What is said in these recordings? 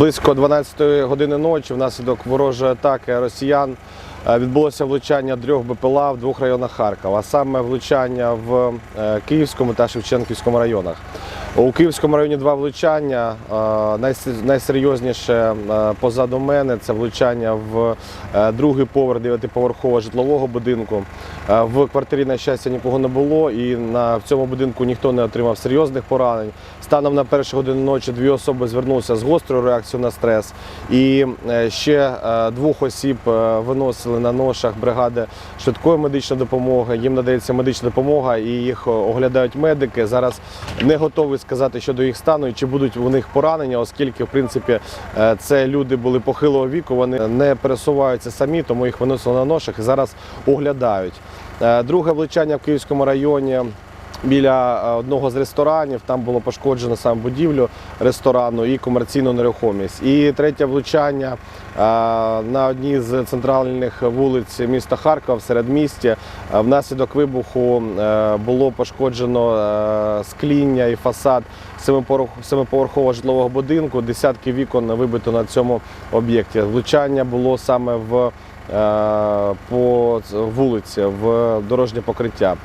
Близько 12 години ночі внаслідок ворожої атаки росіян е, відбулося влучання трьох БПЛА в двох районах Харкова, а саме влучання в е, Київському та Шевченківському районах. У Київському районі два влучання. Е, Найсерйозніше е, позаду мене це влучання в е, другий поверх дев'ятиповерхового житлового будинку. В квартирі, на щастя, нікого не було, і на в цьому будинку ніхто не отримав серйозних поранень. Станом на першу годину ночі дві особи звернулися з гострою реакцією на стрес. І ще двох осіб виносили на ношах бригади швидкої медичної допомоги. Їм надається медична допомога і їх оглядають медики. Зараз не готовий сказати щодо їх стану і чи будуть у них поранення, оскільки в принципі е, це люди були похилого віку. Вони не пересуваються самі, тому їх виносили на ношах і зараз оглядають. Е, Друге влучання в Київському районі. Біля е, одного з ресторанів там було пошкоджено саме будівлю ресторану і комерційну нерухомість. І третє влучання е, на одній з центральних вулиць міста Харкова в середмісті. Е, Внаслідок вибуху було пошкоджено скління і фасад семиповерхового житлового будинку. Десятки вікон вибито на цьому об'єкті. Влучання було саме в по вулиці в дорожнє покриття.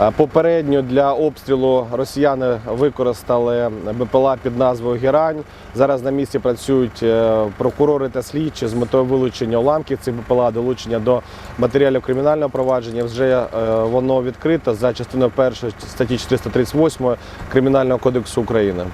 Е, Попередньо для обстрілу росіяни використали БПЛА під назвою Герань. Зараз на місці працюють е, прокурори та слідчі з метою вилучення уламків цих БПЛА, долучення до матеріалів кримінального провадження. Вже е, воно відкрито за частиною першої статті 438 Кримінального кодексу України.